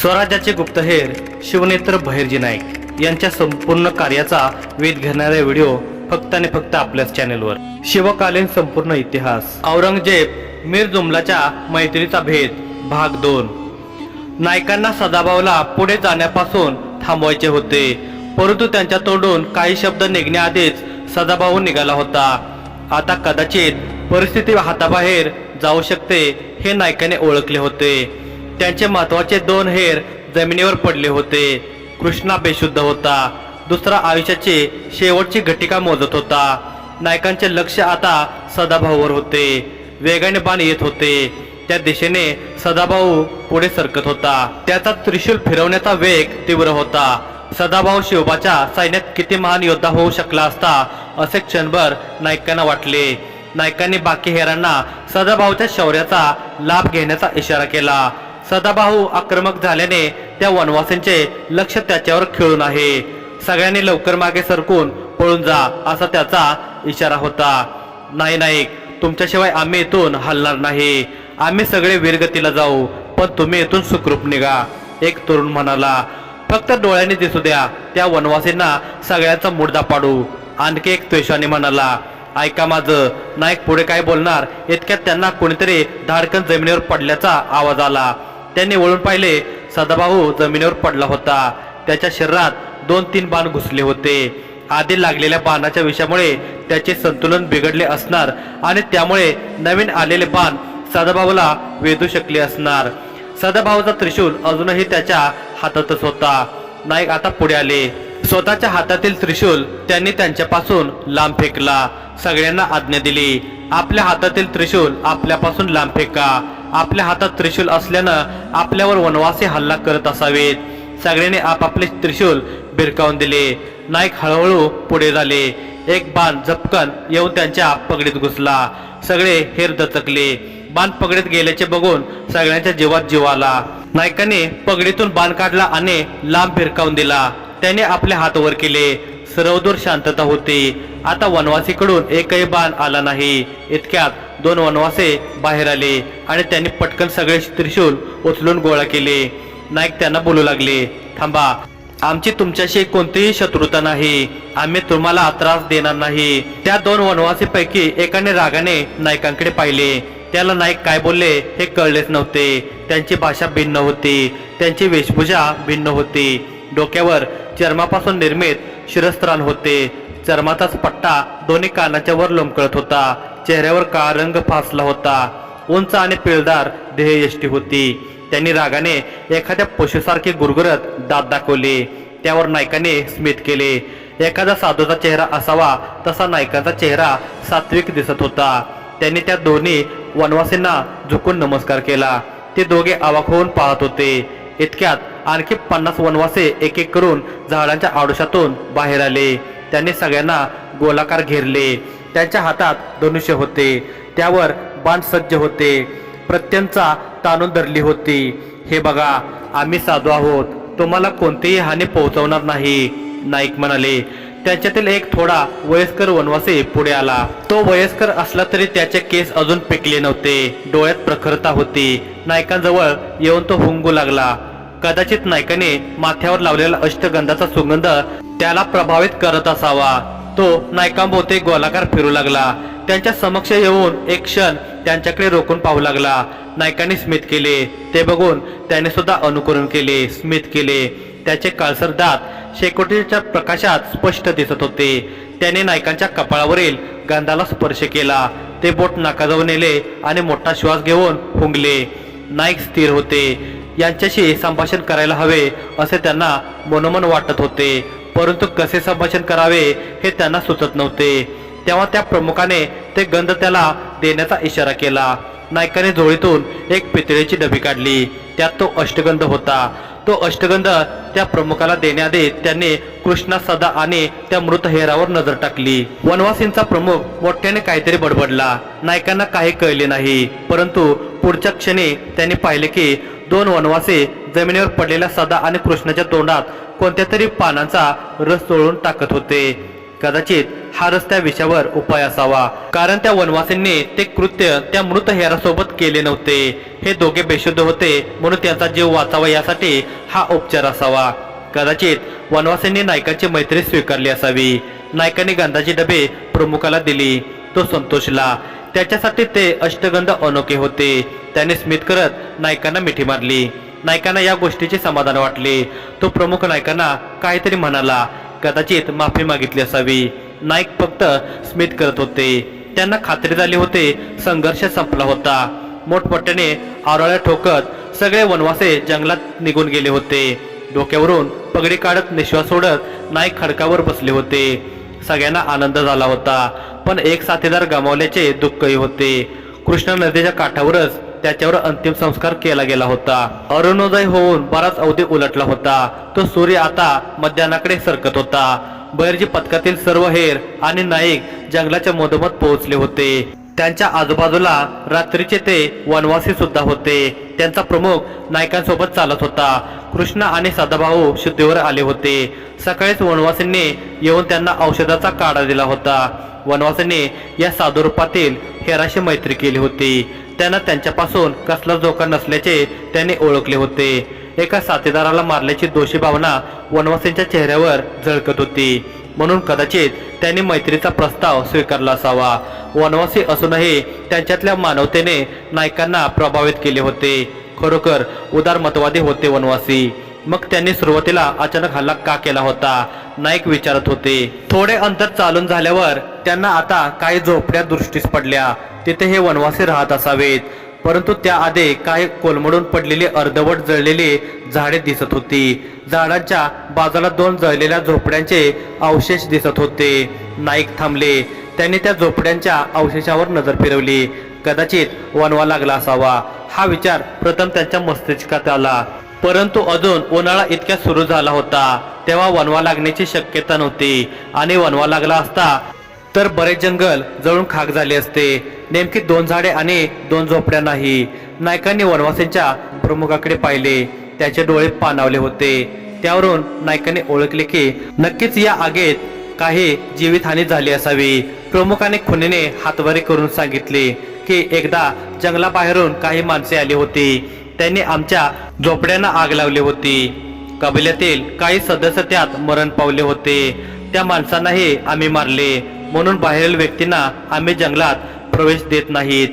स्वराज्याचे गुप्तहेर शिवनेत्र बहिर्जी नाईक यांच्या संपूर्ण कार्याचा वेध घेणारा व्हिडिओ फक्त आणि फक्त आपल्याच चॅनेलवर. शिवकालीन संपूर्ण इतिहास. औरंगजेब मीर जुमलाच्या मैत्रीचा भेद भाग दोन. नायकांना सदाभाऊला पुढे जाण्यापासून थांबवायचे होते परंतु त्यांच्या तोंडून काही शब्द निघण्याआधीच सदाभाऊ निघाला होता. आता कदाचित परिस्थिती हाताबाहेर जाऊ शकते हे नायकाने ओळखले होते. त्यांचे महत्त्वाचे दोन हेर जमिनीवर पडले होते. कृष्णा बेशुद्ध होता. दुसरा आयुष्याची शेवटची घटिका मोजत होता. नायकांचे लक्ष आता सदाभाऊवर होते. वेगाने बाण येत होते. त्या दिशेने सदाभाऊ पुढे सरकत होता. त्याचा त्रिशूल फिरवण्याचा वेग तीव्र होता. सदाभाऊ शिवबाच्या सैन्यात किती महान योद्धा होऊ शकला असता असे क्षणभर नायकांना वाटले. नायकांनी बाकी हेरांना सदाभाऊच्या शौर्याचा लाभ घेण्याचा इशारा केला. सदाभाऊ आक्रमक झाल्याने त्या वनवासींचे लक्ष त्याच्यावर खिळून आहे. सगळ्यांनी लवकर मागे सरकून पळून जा असा त्याचा इशारा होता. नाही नाईक तुमच्याशिवाय आम्ही इथून हलणार नाही. आम्ही सगळे वीरगतीला जाऊ पण तुम्ही इथून सुखरूप निघा. एक तरुण म्हणाला फक्त डोळ्यांनी दिसू द्या त्या वनवासींना सगळ्यांचा मुडदा पाडू. आणखी एक त्वेषाने म्हणाला ऐका माझं नाईक पुढे काय बोलणार? इतक्यात त्यांना कोणीतरी धाडकन जमिनीवर पडल्याचा आवाज आला. त्यांनी वळून पाहिले सदाभाऊ जमिनीवर पडला होता. त्याच्या शरीरात दोन तीन बाण घुसले होते. आधी लागलेल्या बाणाच्या विषयामुळे त्याचे संतुलन बिघडले असणार आणि त्यामुळे नवीन आलेले बाण सदाभाऊला वेधू शकले असणार. सदाभाऊचा त्रिशूल अजूनही त्याच्या हातातच होता. नाईक आता पुढे आले. स्वतःच्या हातातील त्रिशूल त्यांनी त्यांच्यापासून लांब फेकला. सगळ्यांना आज्ञा दिली. आपल्या हातातील त्रिशूल आपल्यापासून लांब फेका. आपल्या हातात त्रिशूल असल्यानं आपल्यावर वनवासी हल्ला करत असावेत. सगळ्यांनी आपापले त्रिशूल भिरकावून दिले. नाईक हळूहळू पुढे झाले. एक बाण झपकन येऊन त्यांच्या पगडीत घुसला. सगळे हेर दचकले. बाण पगडीत गेल्याचे बघून सगळ्यांच्या जीवात जीव आला. नायकाने पगडीतून बाण काढला आणि लांब भिरकावून दिला. त्याने आपले हात वर केले. सर्वदूर शांतता होती. आता वनवासीकडून एकही बाण आला नाही. इतक्यात दोन वनवासे बाहेर आले आणि त्यांनी पटकन सगळे त्रिशूल उचलून गोळा केले. नाईक त्यांना बोलू लागले थांबा आमची तुमच्याशी कोणतीही शत्रुता नाही. आम्ही तुम्हाला त्रास देणार नाही. त्या दोन वनवासीपैकी एकाने रागाने नायकांकडे पाहिले. त्याला नाईक काय बोलले हे कळलेच नव्हते. त्यांची भाषा भिन्न होती. त्यांची वेशभूषा भिन्न होती. डोक्यावर चर्मापासून निर्मित शिरस्त्राण होते. चर्माचाच पट्टा दोन्ही कानाच्या वर लोंबकळत होता. चेहऱ्यावर काळा रंग फासला होता. उंच आणि पिळदार देहयष्टी होती. त्यांनी रागाने एखाद्या पशुसारखे गुरगुरत दात दाखवले. त्यावर नायकाने स्मित केले. एखादा साधूचा चेहरा असावा तसा नायकाचा चेहरा सात्विक दिसत होता. त्यांनी त्या दोन्ही वनवासींना झुकून नमस्कार केला. ते दोघे आवाक होऊन पाहत होते. इतक्यात आणखी पन्नास वनवासे एक एक करून झाडांच्या आडोशातून बाहेर आले. त्यांनी सगळ्यांना गोलाकार घेरले. त्यांच्या हातात धनुष्य होते. त्यावर बाण सज्ज होते. प्रत्यंचा ताणून धरली होती. हे बघा आम्ही साधू आहोत. तुम्हाला कोणतीही हानी पोहोचवणार नाही. नाईक म्हणाले. त्याच्यातील एक थोडा वयस्कर वनवासी पुढे आला. तो वयस्कर असला तरी त्याचे केस अजून पिकले नव्हते. डोळ्यात प्रखरता होती. नायकांजवळ येऊन तो हुंगू लागला. कदाचित नायकाने माथ्यावर लावलेला अष्टगंधाचा सुगंध त्याला प्रभावित करत असावा. तो नायकांभोवते गोलाकार फिरू लागला. त्यांच्या समक्ष येऊन एक क्षण त्यांच्याकडे रोखून पाहू लागला. नायकाने स्मित केले. ते बघून त्याने सुद्धा अनुकरण केले स्मित केले. त्याचे काळसर दात शेकोटीच्या प्रकाशात स्पष्ट दिसत होते. त्याने नायकांच्या कपाळावरील गंधाला स्पर्श केला. ते बोट नाकाजवळ नेले आणि मोठा श्वास घेऊन हुंगले नाईक स्थिर होते. यांच्याशी संभाषण करायला हवे असे त्यांना मनोमन वाटत होते. परंतु कसे संभाषण करावे हे त्यांना सुचत नव्हते. तेव्हा त्या प्रमुखाने ते गंध त्याला देण्याचा इशारा केला. नायकाने झोळीतून एक पितळेची डबी काढली. त्यात तो अष्टगंध होता. तो अष्टगंध त्या प्रमुखाला देण्याआधी त्यांनी कृष्णा सदा आणि त्या मृत हेरावर नजर टाकली. वनवासींचा प्रमुख मोठ्याने काहीतरी बडबडला. नायकांना काही कळले नाही. परंतु पुढच्या क्षणी त्यांनी पाहिले की दोन वनवासी जमिनीवर पडलेल्या सदा आणि कृष्णाच्या तोंडात कोणत्या तरी पानांचा रस चोळून टाकत होते. कदाचित हा रस त्या विषयावर उपाय असावा. कारण त्या वनवासींनी ते कृत्य त्या मृत हेरासोबत केले नव्हते. हे दोघे बेशुद्ध होते म्हणून त्यांचा जीव वाचावा यासाठी हा उपचार असावा. कदाचित वनवासींनी नायकाची मैत्री स्वीकारली असावी. नायकाने गंधाची डबे प्रमुखाला दिली. तो संतोषला. त्याच्यासाठी ते अष्टगंध अनोखे होते. त्याने स्मित करत नायकांना मिठी मारली. नायकांना या गोष्टीचे समाधान वाटले. तो प्रमुख नायकांना काहीतरी म्हणाला. कदाचित माफी मागितली असावी. नाईक फक्त स्मित करत होते. त्यांना खात्री झाली होते. संघर्ष संपला होता. मोठमोठ्याने आरोळ्या ठोकत सगळे वनवासे जंगलात निघून गेले होते. डोक्यावरून पगडी काढत निश्वास सोडत नाईक खडकावर बसले होते. सगळ्यांना आनंद झाला होता. पण एक साथीदार गमावल्याचे दुःखही होते. कृष्णा नदीच्या काठावरच त्याच्यावर अंतिम संस्कार केला गेला होता. अरुणोदय होऊन बराच अवधी उलटला होता. तो सूर्य आता मध्यानाकडे सरकत होता. बैरजी पथकातील सर्व हेर आणि नाईक जंगलाच्या मधोमध पोहोचले होते. त्यांच्या आजूबाजूला रात्रीचे ते वनवासी सुद्धा होते. त्यांचा प्रमुख नायकांसोबत चालत होता. कृष्ण आणि सदाभाऊ शुद्धीवर आले होते. सकाळीच वनवासींनी येऊन त्यांना औषधाचा काढा दिला होता. वनवासींनी या साधुरूपातील हेराशी मैत्री केली होती. त्यांना त्यांच्यापासून कसला धोका नसल्याचे त्यांनी ओळखले होते. एका साथीदाराला मारल्याची दोषी भावना वनवासींच्या चेहऱ्यावर झळकत होती. म्हणून कदाचित त्यांनी मैत्रीचा प्रस्ताव स्वीकारला असावा. वनवासी असूनही त्यांच्यातल्या मानवतेने नायकांना प्रभावित केले होते. खरोखर उदारमतवादी होते वनवासी. मग त्यांनी सुरुवातीला अचानक हल्ला का केला होता? नाईक विचारत होते. थोडे अंतर चालून झाल्यावर त्यांना आता काही झोपड्या दृष्टीस पडल्या. तिथे हे वनवासी राहत असावेत. परंतु त्याआधी काही कोलमडून पडलेली अर्धवट जळलेली झाडे दिसत होती. झाडांच्या बाजूला दोन जळलेल्या झोपड्यांचे अवशेष दिसत होते. नाईक थांबले. त्यांनी त्या झोपड्यांच्या अवशेषावर नजर फिरवली. कदाचित वनवा लागला असावा. हा विचार प्रथम त्यांच्या मस्तिष्कात आला. परंतु अजून उन्हाळा इतक्या सुरू झाला होता. तेव्हा वनवा लागण्याची शक्यता नव्हती आणि वनवा लागला असता तर बरेच जंगल जळून खाक झाले असते. नेमकी दोन झाडे आणि दोन झोपड्या नाही. नायकांनी वनवासींच्या प्रमुखाकडे पाहिले. त्याचे डोळे पाणावले होते. त्यावरून नायकाने ओळखले की नक्कीच या आगीत काही जीवितहानी झाली असावी. प्रमुखाने खुनीने हातवारे करून सांगितले की एकदा जंगलाबाहेरून काही माणसे आली होती. त्यांनी आमच्या झोपड्यांना आग लावली होती. कबिल्यातील काही सदस्य त्यात मरण पावले होते. त्या माणसांनाही आम्ही मारले. म्हणून बाहेरील व्यक्तींना आम्ही जंगलात प्रवेश देत नाहीत.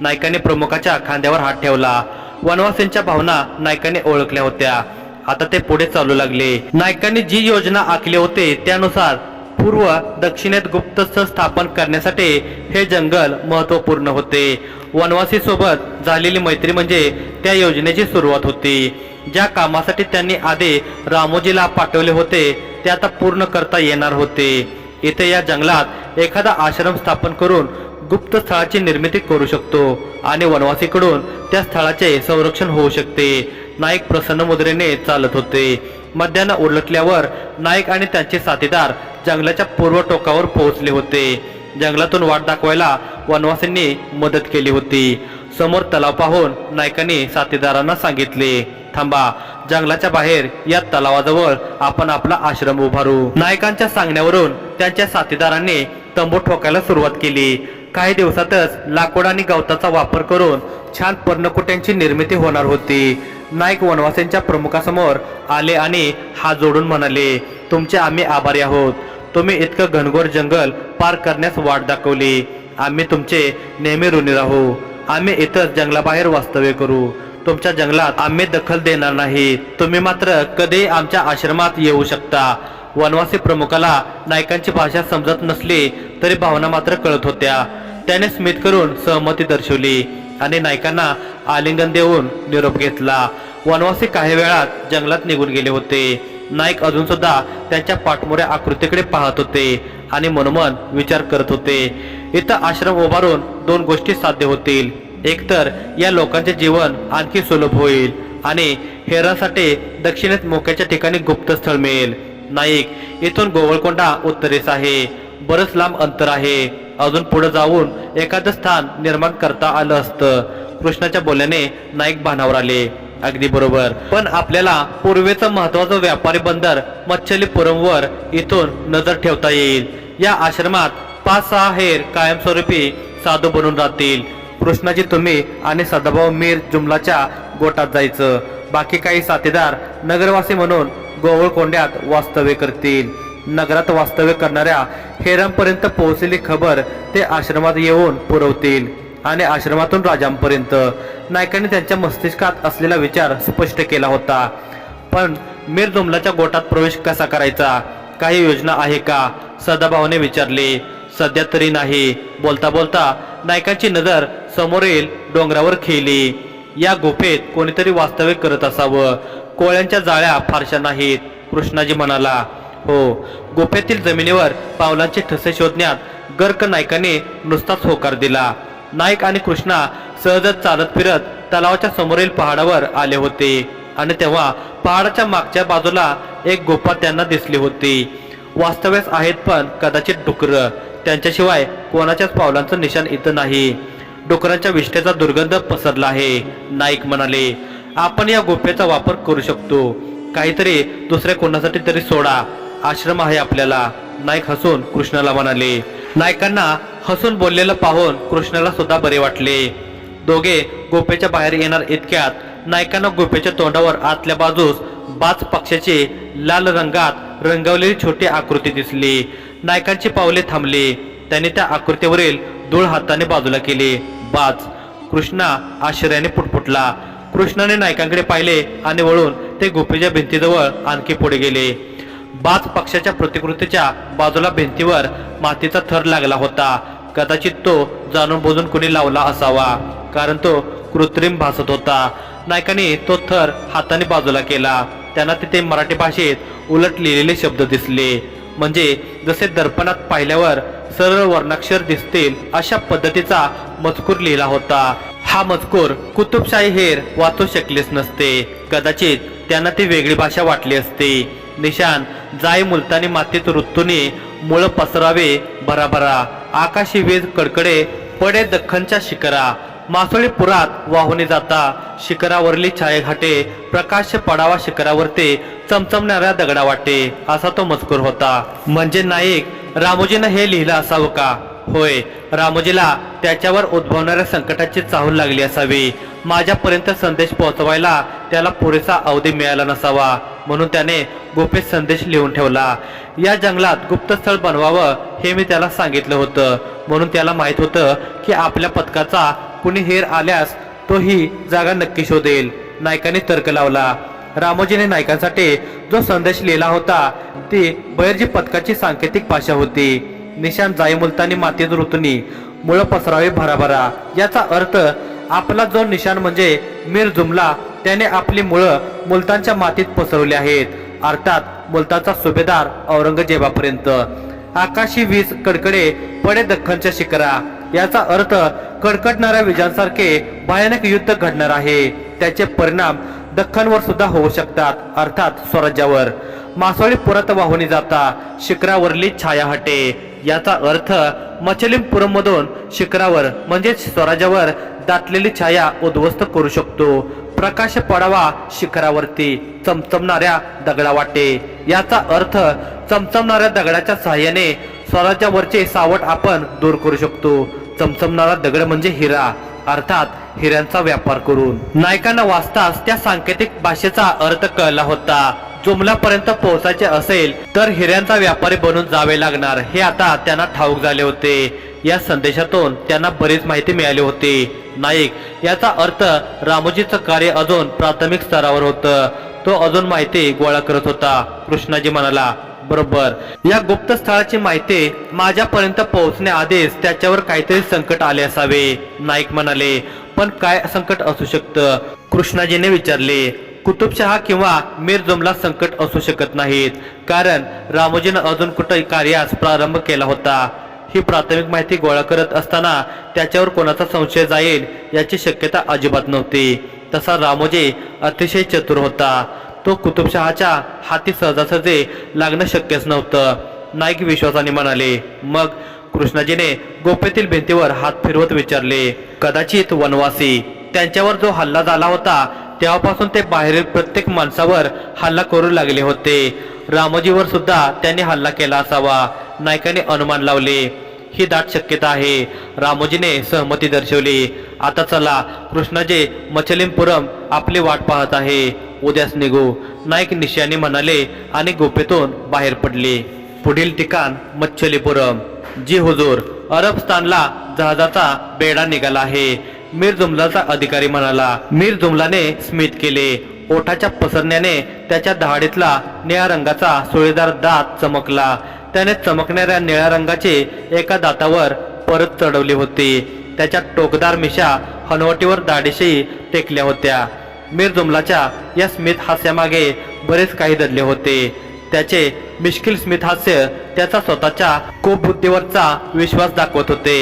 नायकाने प्रमुखाच्या खांद्यावर हात ठेवला. वनवासींच्या भावना नायकाने ओळखल्या होत्या. आता ते पुढे चालू लागले. नायकांनी जी योजना आखली होते त्यानुसार पूर्व दक्षिणेत गुप्तस्थळ स्थापन करण्यासाठी हे जंगल महत्त्वपूर्ण होते. वनवासी सोबत झालेली मैत्री म्हणजे त्या योजनेची सुरुवात होती. ज्या कामासाठी त्यांनी आधी रामोजीला पाठवले होते ते आता पूर्ण करता येणार होते. इथे या जंगलात एखादा आश्रम स्थापन करून गुप्त स्थळाची निर्मिती करू शकतो आणि वनवासीकडून त्या स्थळाचे संरक्षण होऊ शकते. नाईक प्रसन्न मुद्रेने चालत होते. मध्यान्ह उलटल्यावर नाईक आणि त्यांचे साथीदार जंगलाच्या पूर्व टोकावर पोहोचले होते. जंगलातून वाट दाखवायला वनवासींनी मदत केली होती. समोर तलाव पाहून नायकांनी साथीदारांना सांगितले थांबा जंगलाच्या बाहेर या तलावाजवळ आपण आपला आश्रम उभारू. नायकांच्या सांगण्यावरून त्यांच्या साथीदारांनी तंबू ठोकायला सुरुवात केली. काही दिवसातच लाकूड आणि गवताचा वापर करून छान पर्णकुट्यांची निर्मिती होणार होती. नाईक वनवासींच्या प्रमुखासमोर आले आणि हात जोडून म्हणाले तुमचे आम्ही आभारी आहोत. तुम्ही इतकं घनघोर जंगल पार करण्यास वाट दाखवली. आम्ही तुमचे नेहमी ऋणी राहू. आम्ही इथंच जंगलाबाहेर वास्तव्य करू. तुमच्या जंगलात आम्ही दखल देणार नाही. तुम्ही मात्र कधीही आमच्या आश्रमात येऊ शकता. वनवासी प्रमुखाला नायकांची भाषा समजत नसली तरी भावना मात्र कळत होत्या. त्याने स्मित करून सहमती दर्शवली आणि नायकांना आलिंगन देऊन निरोप घेतला. वनवासी काही वेळात जंगलात निघून गेले होते. नाईक अजून सुद्धा त्यांच्या पाठमोऱ्या आकृतीकडे पाहत होते आणि मनोमन विचार करत होते. इथं आश्रम उभारून दोन गोष्टी साध्य होतील. एकतर या लोकांचे जीवन आणखी सुलभ होईल आणि हेरासाठी दक्षिणेत मोक्याच्या ठिकाणी गुप्त स्थळ मिळेल. नाईक इथून गोवळकोंडा उत्तरेस आहे. बरंच लांब अंतर आहे. अजून पुढे जाऊन एखादं स्थान निर्माण करता आलं असतं. कृष्णाच्या बोलण्याने नाईक भानावर आले. अगदी बरोबर. पण आपल्याला पूर्वेचं महत्वाचं व्यापारी बंदर मच्छलीपुरमवर इथून नजर ठेवता येईल. या आश्रमात पाच सहा हेर कायमस्वरूपी साधू बनून राहतील. कृष्णाजी तुम्ही आणि सदाभाऊ मीर जुमलाच्या गोटात जायचं. बाकी काही साथीदार नगरवासी म्हणून गोवळ कोंड्यात वास्तव्य करतील. नगरात वास्तव्य करणाऱ्या हेरांपर्यंत पोहोचलेली खबर ते आश्रमात येऊन पुरवतील आणि आश्रमातून राजांपर्यंत. नायकांनी त्यांच्या मस्तिष्कात असलेला विचार स्पष्ट केला होता. पण मीर जुमलाच्या गोटात प्रवेश कसा करायचा? काही योजना आहे का? सदाभाऊने विचारले. सध्या तरी नाही. बोलता बोलता नायकाची नजर समोरील डोंगरावर खेळली. या गुफेत कोणीतरी वास्तव्य करत असावं. कोळ्यांच्या जाळ्या फारशा नाहीत कृष्णाजी म्हणाला. हो गुफेतील जमिनीवर पावलांचे ठसे शोधण्यात गर्क नायकाने नुसताच होकार दिला. नाईक आणि कृष्णा सहजच चालत फिरत तलावाच्या समोरील पहाडावर आले होते. आणि तेव्हा पहाडाच्या मागच्या बाजूला एक गुफा त्यांना दिसली होती. वास्तव्यास आहेत पण कदाचित डुकर. त्यांच्याशिवाय कोणाच्याच पावलांचं निशाण इथं नाही. डुकरांच्या विष्ठेचा दुर्गंध पसरला आहे. नाईक म्हणाले आपण या गोप्याचा वापर करू शकतो. काहीतरी दुसऱ्या कोणासाठी तरी सोडा. आश्रम आहे आपल्याला. नाईक हसून कृष्णाला म्हणाले नायकांना हसून बोललेलं पाहून कृष्णाला सुद्धा बरे वाटले. दोघे गोप्याच्या बाहेर येणार इतक्यात नायकांना गुफेच्या तोंडावर आतल्या बाजूस बाच पक्षाचे लाल रंगात रंगवलेली छोटी आकृती दिसली. नायकांची पावले थांबली. त्याने त्या आकृतीवरील धूळ हाताने बाजूला केली. बाज कृष्णा आश्चर्याने पुटपुटला. कृष्णाने नायकांकडे पाहिले आणि वळून ते गुफेच्या भिंतीजवळ आणखी पुढे गेले. बाज पक्षाच्या प्रतिकृतीच्या बाजूला भिंतीवर मातीचा थर लागला होता. कदाचित तो जाणून बुजून कुणी लावला असावा कारण तो कृत्रिम भासत होता. नायकाने तो थर हाताने बाजूला केला. त्यांना तिथे मराठी भाषेत उलट लिहिलेले शब्द दिसले. म्हणजे जसे दर्पणात पाहिल्यावर सरळ वर्णाक्षर दिसतील अशा पद्धतीचा मजकूर लिहिला होता. हा मजकूर कुतुबशाही हेर वाचू शकलेच नसते. कदाचित त्यांना ती वेगळी भाषा वाटली असती. निशान जाय मुलतानी मातीत ऋतूने मुळ पसरावे भराभरा आकाशी वीज कडकडे पडे दख्खनच्या शिखरा. मासोळी पुरात वाहुनी जाता. शिखरावरली छायघाटे प्रकाश पडावा शिखरावरती चमचमणाऱ्या दगडा वाटे असा तो मजकूर होता. म्हणजे नाईक रामोजीनं हे लिहिलं असावं का? होय रामोजीला त्याच्यावर उद्भवणाऱ्या संकटाची चाहूल लागली असावी. माझ्यापर्यंत संदेश पोहोचवायला त्याला पुरेसा अवधी मिळाला नसावा म्हणून त्याने गुफेत संदेश लिहून ठेवला. या जंगलात गुप्तस्थळ बनवावं हे मी त्याला सांगितलं होतं. म्हणून त्याला माहीत होतं की आपल्या पथकाचा कुणी हेर आल्यास तो ही जागा नक्की शोधेल. नायकाने तर्क लावला. रामोजीने नायकांसाठी जो संदेश लिहिला होता ती बैरजी पथकाची सांकेतिक भाषा होती. निशान जाई मुलतानी मातीत ऋतुनी मुळ पसरावे भराभरा. याचा अर्थ आपला जो निशाण म्हणजे मीर जुमला त्याने आपली मुळं मुलतानच्या मातीत पसरवली आहेत. अर्थात मुलतानचा सुभेदार औरंगजेबापर्यंत. आकाशी वीज कडकडे पडे दख्खनच्या शिखरा. याचा अर्थ कडकडणाऱ्या विजांसारखे भयानक युद्ध घडणार आहे. त्याचे परिणाम दख्खनवर सुद्धा होऊ शकतात अर्थात स्वराज्यावर. मासोळी पुरात वाहून जाता शिखरावरली छाया हटे. याचा अर्थ मचलिमपुरम मधून शिखरावर म्हणजेच स्वराज्यावर दाटलेली छाया उद्ध्वस्त करू शकतो. प्रकाश पडावा शिखरावरती चमचमणाऱ्या दगडा वाटे याचा अर्थ चमचमणाऱ्या दगडाच्या सहाय्याने स्वराच्या वरचे सावट आपण दूर करू शकतो. चमचमणारा दगड म्हणजे हिरा अर्थात हिऱ्यांचा व्यापार करून. नायकांना वाचताच त्या सांकेतिक भाषेचा अर्थ कळला होता. जुमलापर्यंत पोहोचायचे असेल तर हिऱ्यांचा व्यापारी बनून जावे लागणार. हे आता त्यांना ठाऊक झाले होते. या संदेशातून त्यांना बरीच माहिती मिळाली होती. नाईक याचा अर्थ रामोजीचं कार्य अजून प्राथमिक स्तरावर होतं. तो अजून माहिती गोळा करत होता. कृष्णाजी म्हणाला बरोबर. या गुप्त स्थळाची माहिती माझ्यापर्यंत पोहोचण्याआधीच त्याच्यावर काहीतरी संकट आले असावे. नाईक म्हणाले पण काय संकट असू शकतं? कृष्णाजीने विचारले कुतुबशहा किंवा मीर जुमला संकट असू शकत नाहीत. कारण रामोजीनं अजून कुठं कार्यास प्रारंभ केला होता. ही प्राथमिक माहिती गोळा करत असताना त्याच्यावर कोणाचा संशय जाईल याची शक्यता अजिबात नव्हती. तसा रामोजी अतिशय चतुर होता. तो कुतुबशहाच्या हाती सहजासहजे लागणं शक्यच नव्हतं. नाईक विश्वासाने म्हणाले मग कृष्णाजीने गोप्यातील भिंतीवर हात फिरवत विचारले कदाचित वनवासी त्यांच्यावर जो हल्ला झाला होता तेव्हापासून ते बाहेरील प्रत्येक माणसावर हल्ला करू लागले होते. रामोजीवर सुद्धा त्यांनी हल्ला केला असावा. नायकाने अनुमान लावले ही दाट शक्यता आहे. रामोजीने सहमती दर्शवली आता चला कृष्णाजी मचलिमपुरम आपली वाट पाहत आहे. उद्याच निघू. नाईक निशाने म्हणाले आणि गुफेतून बाहेर पडले. पुढील ठिकाण मच्छलीपुरम. जी हुजूर अरबस्थानला जहाजाचा बेडा निघाला आहे. मीर जुमलाचा अधिकारी म्हणाला मीर जुमलाने स्मित केले. ओठाच्या पसरण्याने त्याच्या दहाडीतला निळ्या रंगाचा सुळेदार दात चमकला. त्याने चमकणाऱ्या निळ्या रंगाचे एका दातावर परत चढवले होते. त्याच्या टोकदार मिशा हनवटीवर दाढीशी टेकल्या होत्या. मीर जुमलाच्या या स्मित हास्यामागे बरेच काही दडले होते. त्याचे मिश्किल स्मित हास्य त्याचा स्वतःच्या खूप बुद्धीवरचा विश्वास दाखवत होते.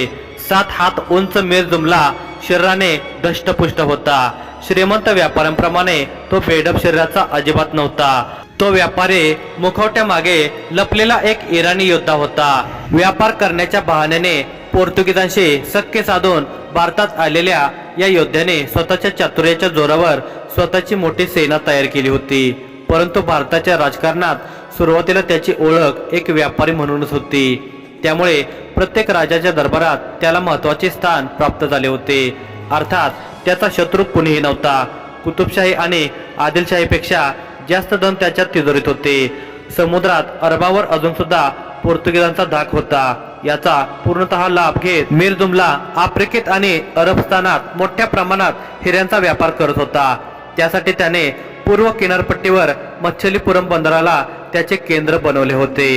सात हात उंच मीर जुमला शरीराने दष्टपुष्ट होता. श्रीमंत व्यापाऱ्यांप्रमाणे तो बेडप शरीराचा अजिबात नव्हता. तो व्यापारी मुखवट्या मागे लपलेला एक इराणी योद्धा होता. व्यापार करण्याच्या बहाण्याने पोर्तुगीजांशी सख्य साधून भारतात आलेल्या या योद्ध्याने स्वतःच्या चातुर्याच्या जोरावर स्वतःची मोठी सेना तयार केली होती. परंतु भारताच्या राजकारणात सुरुवातीला त्याची ओळख एक व्यापारी म्हणूनच होती. त्यामुळे प्रत्येक राजाच्या दरबारात त्याला महत्त्वाचे स्थान प्राप्त झाले होते. अर्थात त्याचा शत्रू कुणीही नव्हता. कुतुबशाही आणि आदिलशाहीपेक्षा जास्त धन त्याच्या तिजोरीत होते. समुद्रात अरबावर अजून सुद्धा पोर्तुगीजांचा धाक होता. याचा पूर्णतः लाभ घेत मीर जुमला आफ्रिकेत आणि अरबस्थानात मोठ्या प्रमाणात हिऱ्यांचा व्यापार करत होता. त्यासाठी त्याने पूर्व किनारपट्टीवर मच्छलीपुरम बंदराला त्याचे केंद्र बनवले होते.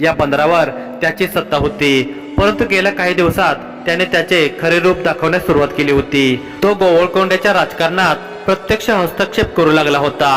या बंदरावर त्याची सत्ता होती. परंतु गेल्या काही दिवसात त्याने त्याचे खरे रूप दाखवण्यास सुरुवात केली होती. तो गोवळकोंड्याच्या राजकारणात प्रत्यक्ष हस्तक्षेप करू लागला होता.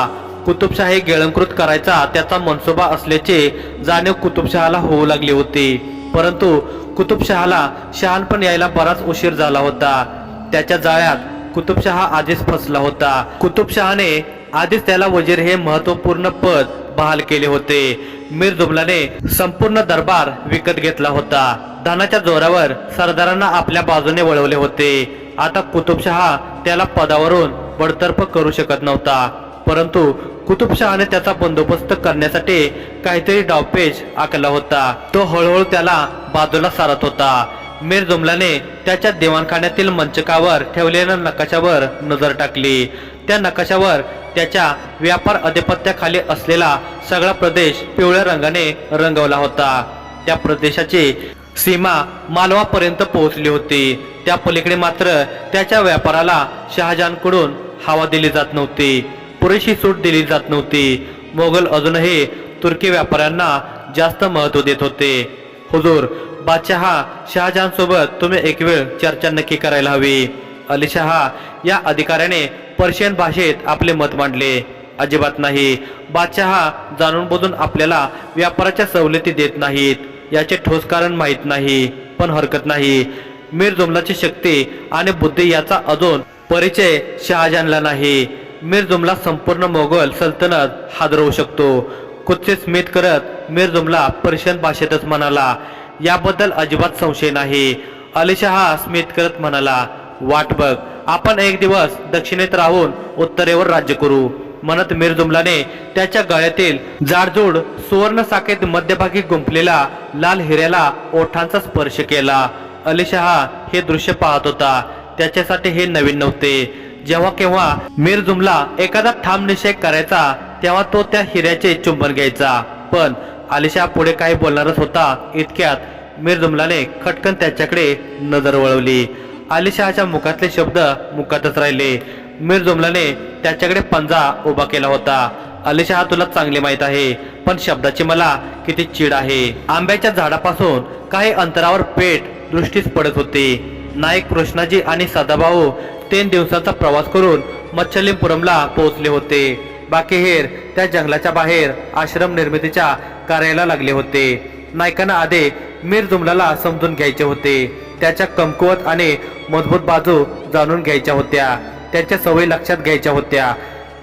कुतुबशाही गिळंकृत करायचा त्याचा मनसोबा असल्याचे जाणीव कुतुबशहाला होऊ लागली होती. परंतु कुतुबशहाला शहानपण यायला बराच उशीर झाला होता. त्याच्या जाळ्यात कुतुबशहा आधीच फसला होता. कुतुबशहाने आधीच त्याला वजीर हे महत्त्वपूर्ण पद बहाल केले होते. मीर जुबलाने संपूर्ण दरबार विकत घेतला होता. धनाच्या जोरावर सरदारांना आपल्या बाजूने वळवले होते. आता कुतुबशहा त्याला पदावरून बडतर्फ करू शकत नव्हता. परंतु कुतुबशहाने त्याचा बंदोबस्त करण्यासाठी काहीतरी डावपेच आखला होता. तो हळूहळू त्याला बाजूला सारत होता. मीर जुमलाने त्याच्या दिवाणखान्यातील मंचकावर ठेवलेल्या नकाशावर नजर टाकली. त्या नकाशावर त्याच्या व्यापार अधिपत्याखाली असलेला सगळा प्रदेश पिवळ्या रंगाने रंगवला होता. त्या प्रदेशाची सीमा मालवापर्यंत पोहोचली होती. त्या पलीकडे मात्र त्याच्या व्यापाराला शहाजहानकडून हवा दिली जात नव्हती. पुरेशी सूट दिली जात नव्हती. मोगल अजूनही तुर्की व्यापाऱ्यांना जास्त महत्त्व देत होते. हुजूर बादशहा शहाजहानसोबत तुम्ही एक वेळ चर्चा नक्की करायला हवी. अली शहा या अधिकाऱ्याने पर्शियन भाषेत आपले मत मांडले. अजिबात नाही. बादशहा जाणून बुजून आपल्याला व्यापाराच्या सवलती देत नाहीत. याचे ठोस कारण माहीत नाही पण हरकत नाही. मीर जुमलाची शक्ती आणि बुद्धी याचा अजून परिचय शहाजहानला नाही. मीर संपूर्ण मोगल सल्तनत हादरवू शकतो. कुत्से स्मित करत मीर पर्शियन भाषेतच म्हणाला याबद्दल अजिबात संशय नाही. अलिशहा स्मित करत म्हणाला वाट बघ आपण एक दिवस दक्षिणेत राहून उत्तरेवर राज्य करू. म्हणत मिरजुमलाने त्याच्या गळ्यातील जाडजूड सुवर्ण साखेत मध्यभागी गुंफलेला लाल हिऱ्याला ओठांचा स्पर्श केला. अलिशहा हे दृश्य पाहत होता. त्याच्यासाठी हे नवीन नव्हते. जेव्हा केव्हा मीर जुमला एखादा ठाम निषेध करायचा तेव्हा तो त्या हिऱ्याचे चुंबन घ्यायचा. पण आलिशा पुढे काही बोलणारच होता इतक्यात मीर जुमलाने खटकन त्याच्याकडे नजर वळवली. आलिशाच्या मुखातले शब्द मुखातच राहिले. मीर जुमलाने त्याच्याकडे पंजा उभा केला होता. अलिशहा तुला चांगले माहीत आहे पण शब्दाची मला किती चीड आहे. आंब्याच्या झाडापासून काही अंतरावर पेट दृष्टीस पडत होते. नाईक कृष्णाजी आणि सदाभाऊ तीन दिवसांचा प्रवास करून मच्छलिमपुरमला पोहोचले होते. बाकी हेर त्या जंगलाच्या बाहेर आश्रम निर्मितीच्या कार्याला लागले होते. नायकांना आधी मीर जुमलाला समजून घ्यायचे होते. त्याच्या कमकुवत आणि मजबूत बाजू जाणून घ्यायच्या होत्या. त्याच्या सवयी लक्षात घ्यायच्या होत्या.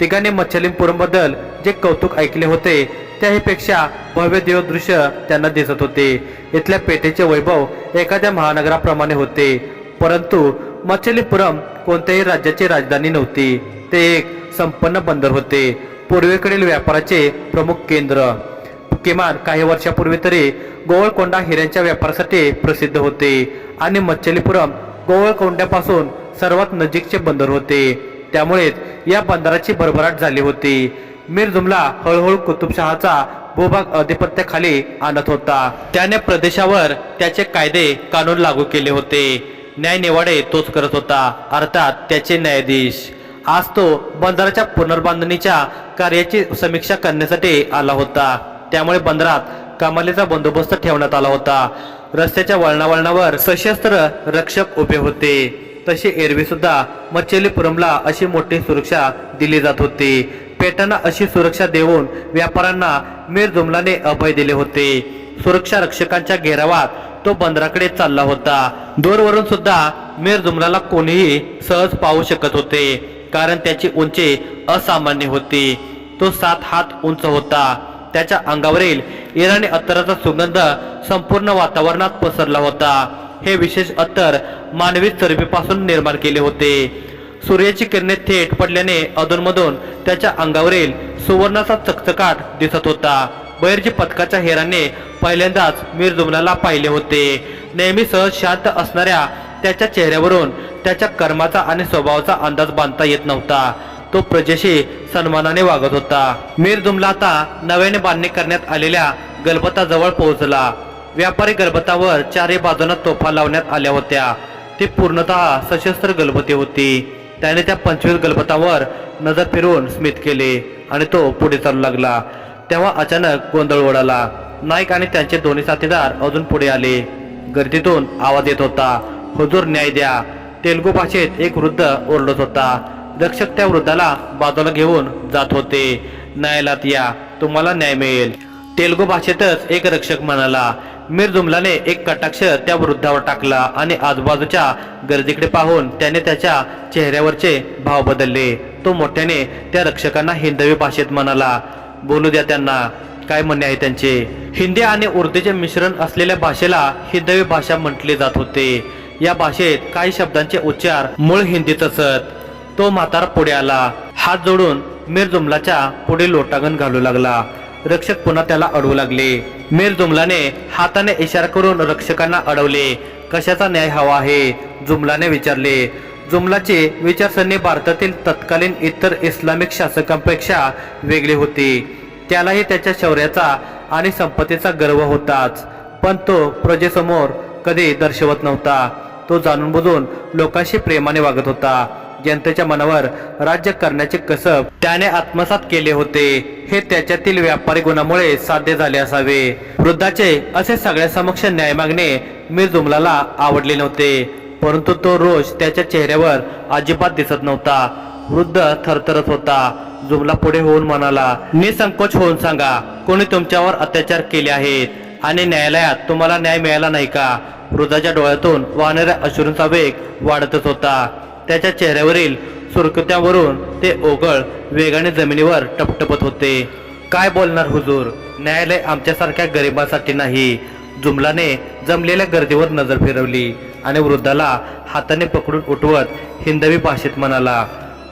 तिघांनी मच्छलिमपुरमबद्दल जे कौतुक ऐकले होते त्याहीपेक्षा भव्य देवदृश्य त्यांना दिसत होते. इथल्या पेठेचे वैभव एखाद्या महानगराप्रमाणे होते. परंतु मच्छलीपुरम कोणत्याही राज्याची राजधानी नव्हती. ते एक संपन्न बंदर होते. पूर्वेकडील व्यापाराचे प्रमुख केंद्र. किमान काही वर्षापूर्वी तरी गोवळकोंडा हिऱ्यांच्या व्यापारासाठी प्रसिद्ध होते आणि मच्छलीपुरम गोवळकोंड्यापासून सर्वात नजीकचे बंदर होते. त्यामुळेच या बंदराची भरभराट झाली होती. मीर जुमला हळूहळू कुतुबशहाचा भूभाग अधिपत्याखाली आणत होता. त्याने प्रदेशावर त्याचे कायदे कानून लागू केले होते. न्याय निवाडे तोच करत होता. अर्थात त्याचे न्यायाधीश. आज तो बंदराच्या पुनर्बांधणीच्या कार्याची समीक्षा करण्यासाठी आला होता. त्यामुळे बंदरात कमालीचा बंदोबस्त ठेवण्यात आला होता. रस्त्याच्या वळणावळणावर सशस्त्र रक्षक उभे होते. तसे एरवी सुद्धा मच्छलीपुरमला अशी मोठी सुरक्षा दिली जात होती. पेटांना अशी सुरक्षा देऊन व्यापाऱ्यांना मीर जुमलाने अभय दिले होते. सुरक्षा रक्षकांच्या घेरावात तो बंदराकडे चालला होता. दूरवरून सुद्धा मीर जुमराला कोणीही सहज पाहू शकत होते कारण त्याची उंची असामान्य होती. तो सात हात उंच होता. त्याच्या अंगावरील इराणी अत्तराचा सुगंध संपूर्ण वातावरणात पसरला होता. हे विशेष अत्तर मानवी चरबीपासून निर्माण केले होते. सूर्याची किरणे थेट पडल्याने अधूनमधून त्याच्या अंगावरील सुवर्णाचा चकचकाट दिसत होता. बैरजी पथकाच्या हेराने पहिल्यांदाच मीर जुमलाला पाहिले होते. नेहमी सहज शांत असणाऱ्या त्याच्या चेहऱ्यावरून त्याच्या कर्माचा आणि स्वभावाचा अंदाज बांधता येत नव्हता. तो प्रजेशी सन्मानाने वागत होता. मीर जुमला आता नव्याने बांधणी करण्यात आलेल्या गलबताजवळ पोहोचला. व्यापारी गलबतावर चारही बाजूंना तोफा लावण्यात आल्या होत्या. ती पूर्णतः सशस्त्र गलबती होती. त्याने त्या पंचवीस गलबतावर नजर फिरवून स्मित केले आणि तो पुढे चालू लागला. तेव्हा अचानक गोंधळ उडाला नाईक आणि त्यांचे दोन्ही साथीदार अजून पुढे आले. गर्दीतून आवाज येत होता हुजूर न्याय द्या. तेलुगू भाषेत एक वृद्ध ओरडत होता. रक्षक त्या वृद्धाला बाजूला घेऊन जात होते. न्यायालयात या तुम्हाला न्याय मिळेल. तेलुगू भाषेतच एक रक्षक म्हणाला मीर जुमलाने एक कटाक्ष त्या वृद्धावर टाकला आणि आजूबाजूच्या गर्दीकडे पाहून त्याने त्याच्या चेहऱ्यावरचे भाव बदलले. तो मोठ्याने त्या रक्षकांना हिंदवी भाषेत म्हणाला बोलू द्या त्यांना. काय म्हणणे आहे त्यांचे? हिंदी आणि उर्दूचे मिश्रण असलेल्या भाषेला हिंदवी भाषा म्हटले जात होते. या भाषेत काही शब्दांचे उच्चार मूळ हिंदीत असत. तो म्हातारा पुढे आला. हात जोडून मीर जुमलाच्या पुढे लोटांगण घालू लागला. रक्षक पुन्हा त्याला अडवू लागले. मीर जुमलाने हाताने इशारा करून रक्षकांना अडवले. कशाचा न्याय हवा आहे? जुमलाने विचारले. जुमलाचे विचारसरणी भारतातील तत्कालीन इतर इस्लामिक शासकांपेक्षा वेगळी होती. त्यालाही त्याच्या शौर्याचा आणि संपत्तीचा गर्व होताच. पण तो प्रजेसमोर कधी दर्शवत नव्हता. तो जाणून बुजून लोकांशी प्रेमाने वागत होता. जनतेच्या मनावर राज्य करण्याचे कसब त्याने आत्मसात केले होते. हे त्याच्यातील व्यापारी गुणामुळे साध्य झाले असावे. वृद्धाचे असे सगळ्या समक्ष न्याय मागणे मीर जुमलाला आवडले नव्हते. परंतु तो रोज त्याच्या चेहऱ्यावर अजिबात दिसत नव्हता. वृद्ध थरथरत होता. जुमला पुढे होऊन म्हणाला निसंकोच होऊन सांगा कोणी तुमच्यावर अत्याचार केले आहेत? आणि न्यायालयात तुम्हाला न्याय मिळाला नाही का? वृद्धाच्या डोळ्यातून वाहणाऱ्या अश्रूंचा वेग वाढतच होता. त्याच्या चेहऱ्यावरील सुरकुत्यावरून ते ओघळ वेगाने जमिनीवर टपटपत होते. काय बोलणार हुजूर? न्यायालय आमच्यासारख्या गरिबांसाठी नाही. जुमलाने जमलेल्या गर्दीवर नजर फिरवली. आणि वृद्धाला हाताने पकडून उठवत हिंदवी भाषेत म्हणाला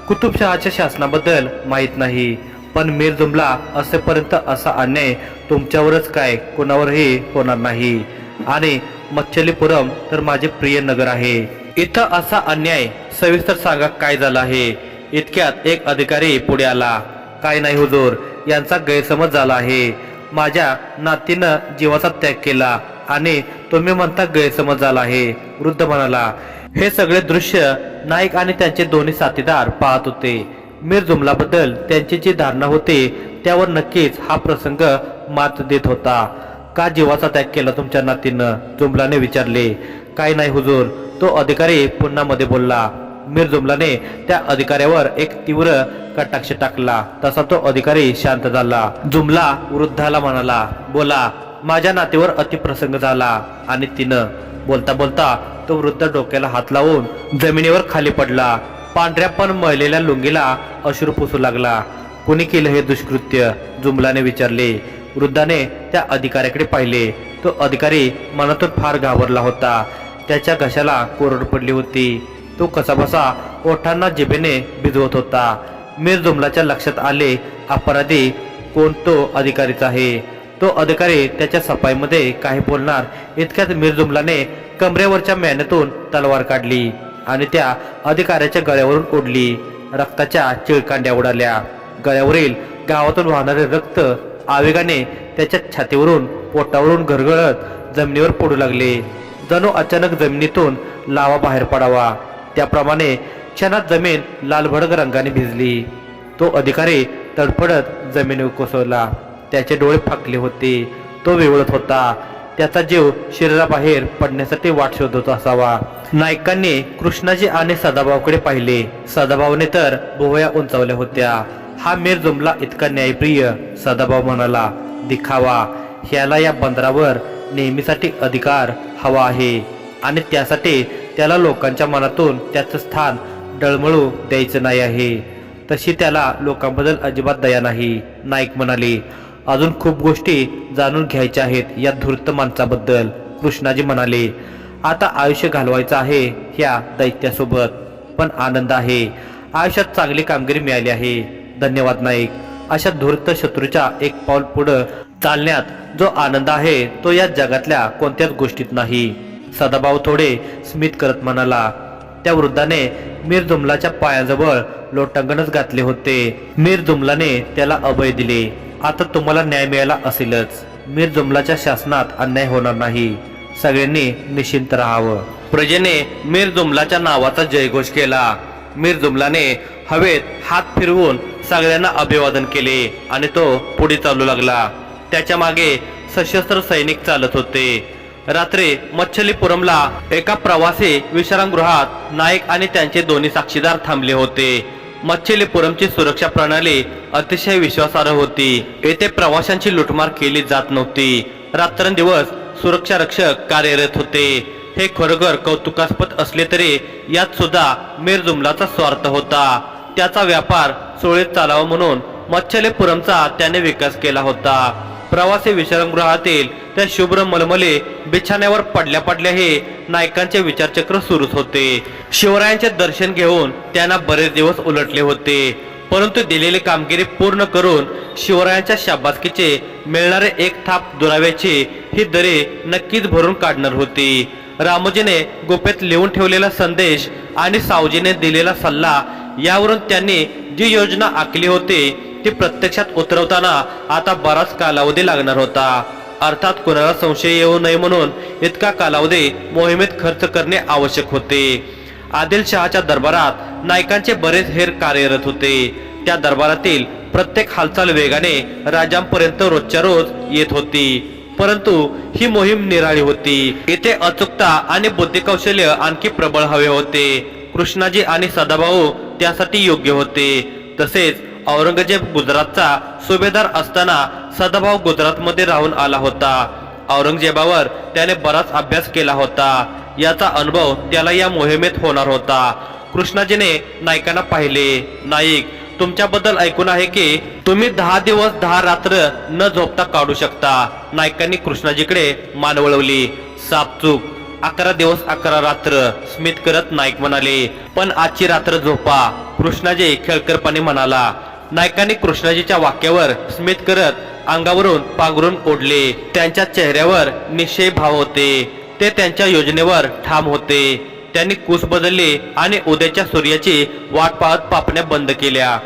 कुतुबशहाच्या शासनाबद्दल माहीत नाही पण मीर जुमला असेपर्यंत असा अन्याय तुमच्यावरच काय कोणावरही होणार नाही. आणि मच्छलीपुरम तर माझे प्रिय नगर आहे. इथं असा अन्याय सविस्तर सांगा काय झाला आहे. इतक्यात एक अधिकारी पुढे आला काय नाही हुजूर यांचा गैरसमज झाला आहे. माझ्या नातीनं जीवाचा त्याग केला. आणि तुम्ही म्हणता गैरसमज झाला आहे. वृद्ध म्हणाला हे सगळे दृश्य नाईक आणि त्यांचे दोन्ही साथीदार पाहत होते. मीर जुमलाबद्दल त्यांची जी धारणा होती त्यावर नक्कीच हा प्रसंग मात देत होता. का जीवाचा त्याग केला तुमच्या नातीनं? जुमलाने विचारले. काय नाही हुजूर तो अधिकारी पुन्हा मध्ये बोलला. मीर जुमलाने त्या अधिकाऱ्यावर एक तीव्र कटाक्ष टाकला. तसा तो अधिकारी शांत झाला. जुमला वृद्धाला म्हणाला बोला माझ्या नातेवर अतिप्रसंग झाला आणि तिनं बोलता बोलता तो वृद्ध डोक्याला हात लावून जमिनीवर खाली पडला. पांढऱ्या पण मळलेल्या लुंगीला अश्रू पुसू लागला. कुणी केलं हे दुष्कृत्य? जुमलाने विचारले. वृद्धाने त्या अधिकाऱ्याकडे पाहिले. तो अधिकारी मनातून फार घाबरला होता. त्याच्या घशाला कोरड पडली होती. तो कसाबसा ओठांना जिभेने भिजवत होता. मीर जुमलाच्या लक्षात आले अपराधी कोण तो अधिकारीच आहे? तो अधिकारी त्याच्या सफाईमध्ये काही बोलणार इतक्यात मिरजुमलाने कमरेवरच्या मेहनतून तलवार काढली आणि त्या अधिकाऱ्याच्या गळ्यावरून ओढली. रक्ताच्या चिळकांड्या उडाल्या. गळ्यावरील गावातून वाहणारे रक्त आवेगाने त्याच्या छातीवरून पोटावरून घरघळत जमिनीवर पडू लागले. जणू अचानक जमिनीतून लावा बाहेर पडावा. त्याप्रमाणे क्षणात जमीन लालभडक रंगाने भिजली. तो अधिकारी तडफडत जमिनीवर कोसळला. त्याचे डोळे फाकले होते. तो विवळत होता. त्याचा जीव शरीराबाहेर पडण्यासाठी वाट शोधत असावा. नायकांनी कृष्णाजी आणि सदाभाऊकडे पाहिले. सदाभाऊने तर भुवया उंचावल्या होत्या. हा मीर जुमला इतका न्यायप्रिय सदाभाऊ म्हणाला दिखावा. ह्याला या बंदरावर नेहमीसाठी अधिकार हवा आहे. आणि त्यासाठी त्याला लोकांच्या मनातून त्याचं स्थान डळमळू द्यायचं नाही आहे. तशी त्याला लोकांबद्दल अजिबात दया नाही नाईक म्हणाले. अजून खूप गोष्टी जाणून घ्यायच्या आहेत या धूर्त माणसाबद्दल. कृष्णाजी म्हणाले आता आयुष्य घालवायचं आहे ह्या दैत्यासोबत. पण आनंद आहे. आयुष्यात चांगली कामगिरी मिळाली आहे. धन्यवाद नाईक. अशा धूर्त शत्रूच्या एक पाऊल पुढं चालण्यात जो आनंद आहे तो या जगातल्या कोणत्याच गोष्टीत नाही. सदाभाऊ थोडे स्मित करत म्हणाला त्या वृद्धाने मीर जुमलाच्या पायाजवळ लोटांगणच घातले होते. मीर जुमलाने त्याला अभय दिले. आता तुम्हाला न्याय मिळाला असेलच. मीर जुमलाच्या शासनात अन्याय होणार नाही. सगळ्यांनी निश्चिंत राहावं. प्रजेने मीर जुमलाच्या नावाचा जयघोष केला. मीर जुमलाने हवेत हात फिरवून सगळ्यांना अभिवादन केले आणि तो पुढे चालू लागला. त्याच्यामागे सशस्त्र सैनिक चालत होते. रात्री मच्छलीपुरमला एका प्रवासी विश्रामगृहात नाईक आणि त्यांचे दोन्ही साक्षीदार थांबले होते. मच्छिलीपुरमची सुरक्षा प्रणाली अतिशय विश्वासार्ह होती. येथे प्रवाशांची लुटमार केली जात नव्हती. रात्रंदिवस सुरक्षा रक्षक कार्यरत होते. हे खरोखर कौतुकास्पद असले तरी यात सुद्धा मीर जुमलाचा स्वार्थ होता. त्याचा व्यापार सुरळीत चालावा म्हणून मच्छलीपुरमचा त्याने विकास केला होता. प्रवासी विश्रामगृहातील त्या शुभ्र मलमले बिछाण्यावर पडल्या पडल्या हे नायकांचे विचारचक्र सुरूच होते. शिवरायांचे दर्शन घेऊन त्यांना बरेच दिवस उलटले होते. परंतु दिलेली कामगिरी पूर्ण करून शिवरायांच्या शाबासकीचे मिळणारे एक थाप दुराव्याची ही दरे नक्कीच भरून काढणार होती. रामोजीने गोप्यात लिहून ठेवलेला संदेश आणि सावजीने दिलेला सल्ला यावरून त्यांनी जी योजना आखली होती ती प्रत्यक्षात उतरवताना आता बराच कालावधी लागणार होता. अर्थात कोणाला संशय येऊ नये म्हणून इतका कालावधी मोहिमेत खर्च करणे आवश्यक होते. आदिलशहाच्या दरबारात नायकांचे बरेच हेर कार्यरत होते. त्या दरबारातील प्रत्येक हालचाल वेगाने राजांपर्यंत रोजच्या रोज येत होती. परंतु ही मोहीम निराळी होती. येथे अचूकता आणि बुद्धिकौशल्य आणखी प्रबळ हवे होते. कृष्णाजी आणि सदाभाऊ त्यासाठी योग्य होते. तसेच औरंगजेब गुजरातचा सुभेदार असताना सदाभाऊ गुजरातमध्ये राहून आला होता. औरंगजेबावर त्याने बराच अभ्यास केला होता. याचा अनुभव त्याला या मोहिमेत होणार होता. कृष्णाजीने नायकांना पाहिले. नाईक तुमच्याबद्दल ऐकून आहे की तुम्ही दहा दिवस दहा रात्र न झोपता काढू शकता. नायकांनी कृष्णाजीकडे मान वळवली सापचूक अकरा दिवस अकरा रात्र स्मित करत नाईक म्हणाले पण आजची रात्र झोपा. कृष्णाजी खेळकरपणे म्हणाला नायकांनी कृष्णाजीच्या वाक्यावर स्मित करत अंगावरून पांघरून ओढले. त्यांच्या चेहऱ्यावर निश्चय भाव होते. ते त्यांच्या योजनेवर ठाम होते. त्यांनी कूस बदलले आणि उद्याच्या सूर्याची वाट पाहत पापण्या बंद केल्या.